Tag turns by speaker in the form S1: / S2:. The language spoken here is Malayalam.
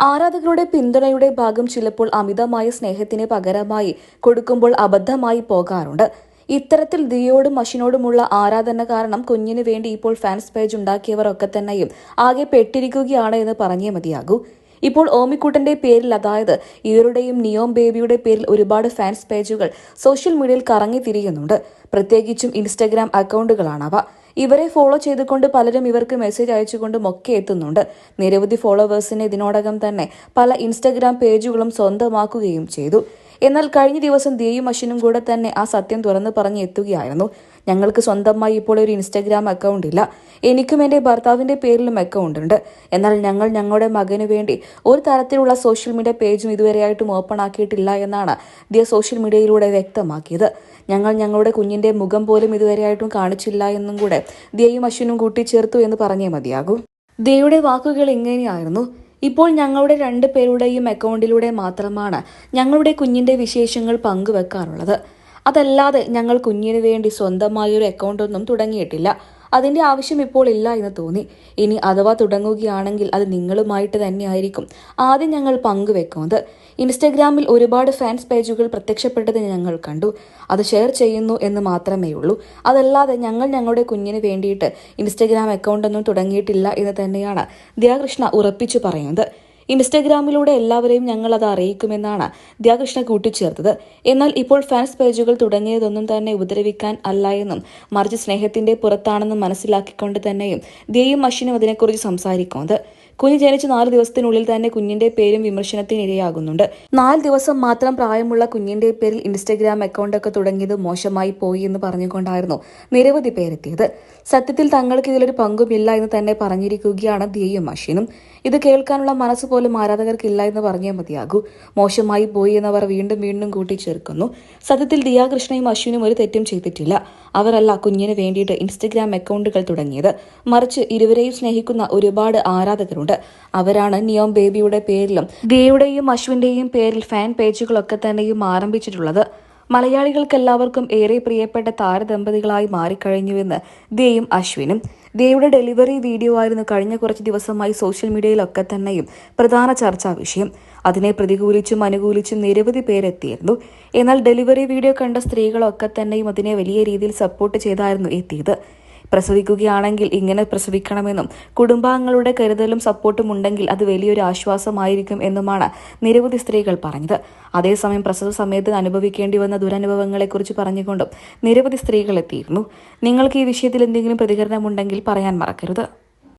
S1: ആരാധകരുടെ പിന്തുണയുടെ ഭാഗം ചിലപ്പോൾ അമിതമായ സ്നേഹത്തിന് പകരമായി കൊടുക്കുമ്പോൾ അബദ്ധമായി പോകാറുണ്ട്. ഇത്തരത്തിൽ ദിയോടും മഷിനോടുമുള്ള ആരാധന കാരണം കുഞ്ഞിനു വേണ്ടി ഇപ്പോൾ ഫാൻസ് പേജ് ഉണ്ടാക്കിയവർ ഒക്കെ തന്നെയും ആകെ പെട്ടിരിക്കുകയാണ് എന്ന് പറഞ്ഞേ മതിയാകൂ. ഇപ്പോൾ ഓമിക്കുട്ടന്റെ പേരിൽ അതായത് ഇവരുടെയും നിയോം ബേബിയുടെ പേരിൽ ഒരുപാട് ഫാൻസ് പേജുകൾ സോഷ്യൽ മീഡിയയിൽ കറങ്ങി തിരിയുന്നുണ്ട്. പ്രത്യേകിച്ചും ഇൻസ്റ്റഗ്രാം അക്കൗണ്ടുകളാണവ ഇവരെ ഫോളോ ചെയ്തുകൊണ്ട് പലരും ഇവർക്ക് മെസ്സേജ് അയച്ചുകൊണ്ടും ഒക്കെ എത്തുന്നുണ്ട്. നിരവധി ഫോളോവേഴ്സിനെ ഇതിനോടകം തന്നെ പല ഇൻസ്റ്റഗ്രാം പേജുകളും സ്വന്തമാക്കുകയും ചെയ്തു. എന്നാൽ കഴിഞ്ഞ ദിവസം ദിയയും അശ്വിനും കൂടെ തന്നെ ആ സത്യം തുറന്നു പറഞ്ഞ് എത്തുകയായിരുന്നു. ഞങ്ങൾക്ക് സ്വന്തമായി ഇപ്പോൾ ഒരു ഇൻസ്റ്റഗ്രാം അക്കൗണ്ട് ഇല്ല. എനിക്കും എന്റെ ഭർത്താവിന്റെ പേരിലും അക്കൗണ്ട് ഉണ്ട്. എന്നാൽ ഞങ്ങൾ ഞങ്ങളുടെ മകന് വേണ്ടി ഒരു തരത്തിലുള്ള സോഷ്യൽ മീഡിയ പേജും ഇതുവരെയായിട്ടും ഓപ്പൺ ആക്കിയിട്ടില്ല എന്നാണ് ദിയ സോഷ്യൽ മീഡിയയിലൂടെ വ്യക്തമാക്കിയത്. ഞങ്ങൾ ഞങ്ങളുടെ കുഞ്ഞിന്റെ മുഖം പോലും ഇതുവരെയായിട്ടും കാണിച്ചില്ല എന്നും കൂടെ ദിയയും അശ്വിനും കൂട്ടിച്ചേർത്തു എന്ന് പറഞ്ഞേ മതിയാകും. ദിയയുടെ വാക്കുകൾ ഇങ്ങനെയായിരുന്നു. ഇപ്പോൾ ഞങ്ങളുടെ രണ്ട് പേരുടെയും അക്കൗണ്ടിലൂടെ മാത്രമാണ് ഞങ്ങളുടെ കുഞ്ഞിന്റെ വിശേഷങ്ങൾ പങ്കുവെക്കാറുള്ളത്. അതല്ലാതെ ഞങ്ങൾ കുഞ്ഞിന് വേണ്ടി സ്വന്തമായ ഒരു അക്കൗണ്ടൊന്നും തുടങ്ങിയിട്ടില്ല. അതിന്റെ ആവശ്യം ഇപ്പോൾ ഇല്ല എന്ന് തോന്നി. ഇനി അഥവാ തുടങ്ങുകയാണെങ്കിൽ അത് നിങ്ങളുമായിട്ട് തന്നെയായിരിക്കും ആദ്യം ഞങ്ങൾ പങ്കുവെക്കുന്നത്. ഇൻസ്റ്റഗ്രാമിൽ ഒരുപാട് ഫാൻസ് പേജുകൾ പ്രത്യക്ഷപ്പെട്ടത് ഞങ്ങൾ കണ്ടു. അത് ഷെയർ ചെയ്യുന്നു എന്ന് മാത്രമേ ഉള്ളൂ. അതല്ലാതെ ഞങ്ങൾ ഞങ്ങളുടെ കുഞ്ഞിന് വേണ്ടിയിട്ട് ഇൻസ്റ്റഗ്രാം അക്കൗണ്ടൊന്നും തുടങ്ങിയിട്ടില്ല എന്ന് തന്നെയാണ് ദയാകൃഷ്ണ ഉറപ്പിച്ചു പറയുന്നത്. ഇൻസ്റ്റഗ്രാമിലൂടെ എല്ലാവരെയും ഞങ്ങൾ അത് അറിയിക്കുമെന്നാണ് ദ്യാകൃഷ്ണ കൂട്ടിച്ചേർത്തത്. എന്നാൽ ഇപ്പോൾ ഫാൻസ് പേജുകൾ തുടങ്ങിയതൊന്നും തന്നെ ഉപദ്രവിക്കാൻ അല്ല എന്നും മറിച്ച് സ്നേഹത്തിന്റെ പുറത്താണെന്നും മനസ്സിലാക്കിക്കൊണ്ട് തന്നെയും ദ്യയും അശ്വിനും അതിനെക്കുറിച്ച് സംസാരിക്കുന്നത്. കുഞ്ഞ് ജനിച്ച് നാല് ദിവസത്തിനുള്ളിൽ തന്നെ കുഞ്ഞിന്റെ പേരും വിമർശനത്തിന് ഇരയാകുന്നുണ്ട്. നാല് ദിവസം മാത്രം പ്രായമുള്ള കുഞ്ഞിന്റെ പേരിൽ ഇൻസ്റ്റഗ്രാം അക്കൗണ്ടൊക്കെ തുടങ്ങിയത് മോശമായി പോയി എന്ന് പറഞ്ഞുകൊണ്ടായിരുന്നു നിരവധി പേരെത്തിയത്. സത്യത്തിൽ തങ്ങൾക്ക് ഇതിലൊരു പങ്കുമില്ല എന്ന് തന്നെ പറഞ്ഞിരിക്കുകയാണ് ദിയയും അശ്വിനും. ഇത് കേൾക്കാനുള്ള മനസ്സ് പോലും ആരാധകർക്കില്ല എന്ന് പറഞ്ഞേ മതിയാകൂ. മോശമായി പോയി എന്നവർ വീണ്ടും വീണ്ടും കൂട്ടിച്ചേർക്കുന്നു. സത്യത്തിൽ ദിയാകൃഷ്ണയും അശ്വിനും ഒരു തെറ്റും ചെയ്തിട്ടില്ല. അവരല്ല കുഞ്ഞിന് വേണ്ടിയിട്ട് ഇൻസ്റ്റഗ്രാം അക്കൗണ്ടുകൾ തുടങ്ങിയത്. മറിച്ച് ഇരുവരെയും സ്നേഹിക്കുന്ന ഒരുപാട് ആരാധകരുണ്ട്. അവരാണ് നിയോം ബേബിയുടെ പേരിലും ഗേയുടെയും അശ്വിന്റെയും പേരിൽ ഫാൻ പേജുകളൊക്കെ തന്നെയും ആരംഭിച്ചിട്ടുള്ളത്. മലയാളികൾക്കെല്ലാവർക്കും ഏറെ പ്രിയപ്പെട്ട താരദമ്പതികളായി മാറിക്കഴിഞ്ഞുവെന്ന് ദേയും അശ്വിനും. ദേയുടെ ഡെലിവറി വീഡിയോ ആയിരുന്നു കഴിഞ്ഞ കുറച്ച് ദിവസമായി സോഷ്യൽ മീഡിയയിലൊക്കെ തന്നെയും പ്രധാന ചർച്ചാ വിഷയം. അതിനെ പ്രതികൂലിച്ചും അനുകൂലിച്ചും നിരവധി പേരെത്തിയിരുന്നു. എന്നാൽ ഡെലിവറി വീഡിയോ കണ്ട സ്ത്രീകളൊക്കെ തന്നെയും അതിനെ വലിയ രീതിയിൽ സപ്പോർട്ട് ചെയ്തായിരുന്നു എത്തിയത്. പ്രസവിക്കുകയാണെങ്കിൽ ഇങ്ങനെ പ്രസവിക്കണമെന്നും കുടുംബാംഗങ്ങളുടെ കരുതലും സപ്പോർട്ടും ഉണ്ടെങ്കിൽ അത് വലിയൊരു ആശ്വാസമായിരിക്കും എന്നുമാണ് നിരവധി സ്ത്രീകൾ പറഞ്ഞത്. അതേസമയം പ്രസവ സമയത്ത് അനുഭവിക്കേണ്ടി വന്ന ദുരനുഭവങ്ങളെക്കുറിച്ച് പറഞ്ഞുകൊണ്ടും നിരവധി സ്ത്രീകൾ എത്തിയിരുന്നു. നിങ്ങൾക്ക് ഈ വിഷയത്തിൽ എന്തെങ്കിലും പ്രതികരണമുണ്ടെങ്കിൽ പറയാൻ മറക്കരുത്.